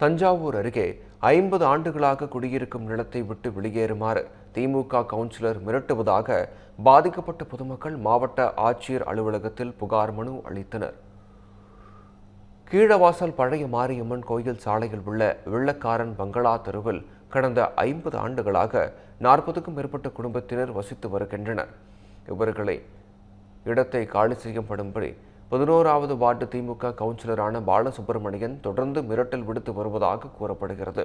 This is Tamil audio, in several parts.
தஞ்சாவூர் அருகே ஐம்பது ஆண்டுகளாக குடியிருக்கும் நிலத்தை விட்டு வெளியேறுமாறு திமுக கவுன்சிலர் மிரட்டுவதாக பாதிக்கப்பட்ட பொதுமக்கள் மாவட்ட ஆட்சியர் அலுவலகத்தில் புகார் மனு அளித்தனர். கீழவாசல் பழைய மாரியம்மன் கோயில் சாலையில் உள்ள வெள்ளக்காரன் பங்களா தெருவில் கடந்த ஐம்பது ஆண்டுகளாக நாற்பதுக்கும் மேற்பட்ட குடும்பத்தினர் வசித்து வருகின்றனர். இவர்களை இடத்தை காலி செய்யப்படும்படி பதினோராவது வார்டு திமுக கவுன்சிலரான பாலசுப்பிரமணியன் தொடர்ந்து மிரட்டல் விடுத்து வருவதாக கூறப்படுகிறது.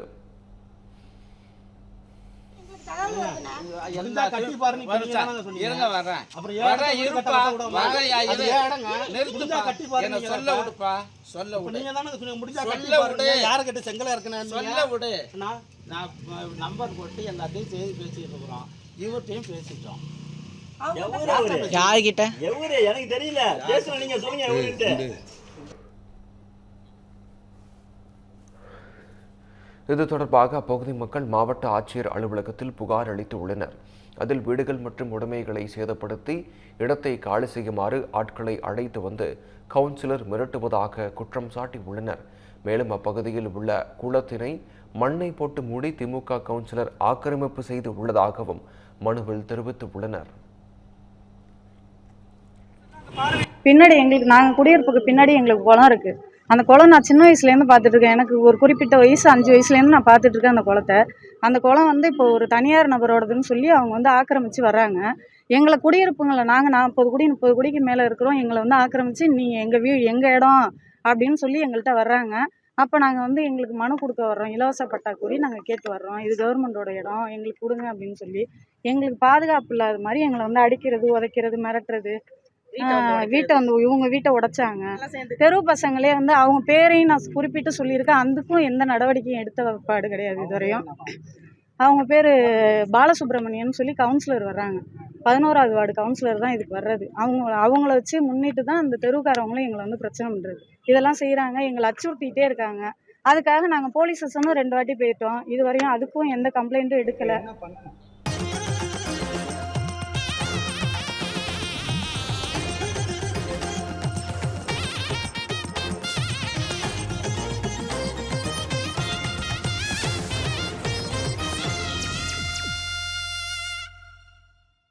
நம்பர் போட்டு எல்லாத்தையும் செய்து பேசிட்டு இருக்கிறோம். இவர்கிட்டயும் பேசிட்டோம். யாருக்கிட்ட எவரு? எனக்கு தெரியல. பேசணும் நீங்க சொல்லுங்க எவருன்ட்டு. இது தொடர்பாக அப்பகுதி மக்கள் மாவட்ட ஆட்சியர் அலுவலகத்தில் புகார் அளித்து உள்ளனர். அதில் வீடுகள் மற்றும் உடைமைகளை சேதப்படுத்தி இடத்தை காலி செய்யுமாறு ஆட்களை அழைத்து வந்து கவுன்சிலர் மிரட்டுவதாக குற்றம் சாட்டி உள்ளனர். மேலும் அப்பகுதியில் உள்ள குளத்தினை மண்ணை போட்டு மூடி திமுக கவுன்சிலர் ஆக்கிரமிப்பு செய்து உள்ளதாகவும் மனுவில் தெரிவித்து உள்ளனர். பின்னாடி எங்களுக்கு நாங்கள் குடியிருப்புக்கு பின்னாடி எங்களுக்கு குளம் இருக்குது அந்த குளம் நான் சின்ன வயசுலேருந்து பார்த்துட்ருக்கேன் எனக்கு ஒரு குறிப்பிட்ட வயசு அஞ்சு வயசுலேருந்து நான் பார்த்துட்ருக்கேன் அந்த குளத்தை. அந்த குளம் வந்து இப்போ ஒரு தனியார் நபரோடதுன்னு சொல்லி அவங்க வந்து ஆக்கிரமித்து வராங்க எங்களை குடியிருப்புங்களை நாங்கள் நாற்பது குடி முப்பது குடிக்கு மேலே இருக்கிறோம். எங்களை வந்து ஆக்கிரமித்து நீங்கள் எங்கள் வீ எங்கள் இடம் அப்படின்னு சொல்லி எங்கள்கிட்ட வர்றாங்க. அப்போ நாங்கள் வந்து எங்களுக்கு மனு கொடுக்க வர்றோம். இலவச பட்டா கூறி நாங்கள் கேட்டு வர்றோம். இது கவர்மெண்டோட இடம். எங்களுக்கு கொடுங்க அப்படின்னு சொல்லி. எங்களுக்கு பாதுகாப்பு இல்லாத மாதிரி எங்களை வந்து அடிக்கிறது உதைக்கிறது மிரட்டுறது வீட்டை வந்து இவங்க வீட்டை உடைச்சாங்க. தெரு பசங்களே வந்து அவங்க பேரையும் நான் குறிப்பிட்டு சொல்லியிருக்கேன். அதுக்கும் எந்த நடவடிக்கையும் எடுத்த பாடு கிடையாது இதுவரையும். அவங்க பேர் பாலசுப்ரமணியன் சொல்லி கவுன்சிலர் வர்றாங்க. பதினோராவது வார்டு கவுன்சிலர் தான் இதுக்கு வர்றது. அவங்க அவங்கள வச்சு முன்னிட்டு தான் அந்த தெருவுக்காரவங்களும் எங்களை வந்து பிரச்சனை பண்ணுறது இதெல்லாம் செய்கிறாங்க எங்களை அச்சுறுத்திட்டே இருக்காங்க. அதுக்காக நாங்கள் போலீஸ் ஸ்டேஷனும் ரெண்டு வாட்டி போயிட்டோம். இதுவரையும் அதுக்கும் எந்த கம்ப்ளைண்ட்டும் எடுக்கலை.